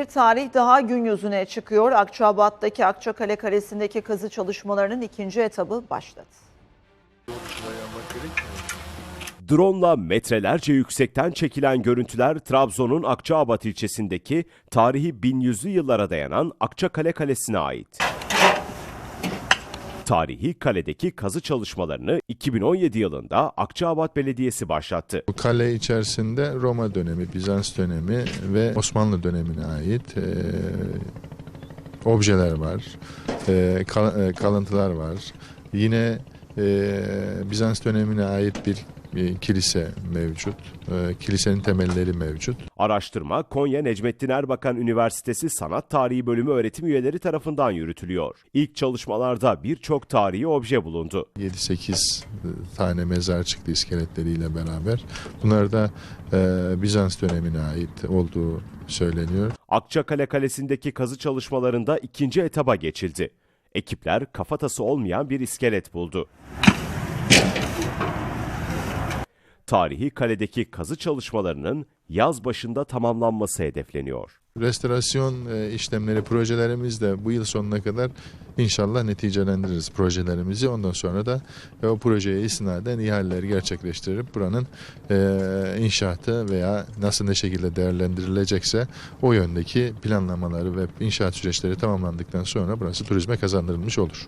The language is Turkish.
Bir tarih daha gün yüzüne çıkıyor. Akçabat'taki Akçakale Kalesi'ndeki kazı çalışmalarının ikinci etabı başladı. Drone'la metrelerce yüksekten çekilen görüntüler Trabzon'un Akçaabat ilçesindeki tarihi 1100'lü yıllara dayanan Akçakale Kalesi'ne ait. Tarihi kaledeki kazı çalışmalarını 2017 yılında Akçaabat Belediyesi başlattı. Bu kale içerisinde Roma dönemi, Bizans dönemi ve Osmanlı dönemine ait e, objeler var, e, kal- e, kalıntılar var. Yine e, Bizans dönemine ait bir e, kilise mevcut. E, kilisenin temelleri mevcut. Araştırma Konya Necmettin Erbakan Üniversitesi Sanat Tarihi Bölümü öğretim üyeleri tarafından yürütülüyor. İlk çalışmalarda birçok tarihi obje bulundu. 7-8 tane mezar çıktı iskeletleriyle beraber. Bunlar da e, Bizans dönemine ait olduğu söyleniyor. Akçakale Kalesi'ndeki kazı çalışmalarında ikinci etaba geçildi. Ekipler kafatası olmayan bir iskelet buldu. Tarihi kaledeki kazı çalışmalarının yaz başında tamamlanması hedefleniyor. Restorasyon e, işlemleri projelerimiz de bu yıl sonuna kadar inşallah neticelendiririz projelerimizi. Ondan sonra da e, o projeye istinaden ihaleleri gerçekleştirip buranın e, inşaatı veya nasıl ne şekilde değerlendirilecekse o yöndeki planlamaları ve inşaat süreçleri tamamlandıktan sonra burası turizme kazandırılmış olur.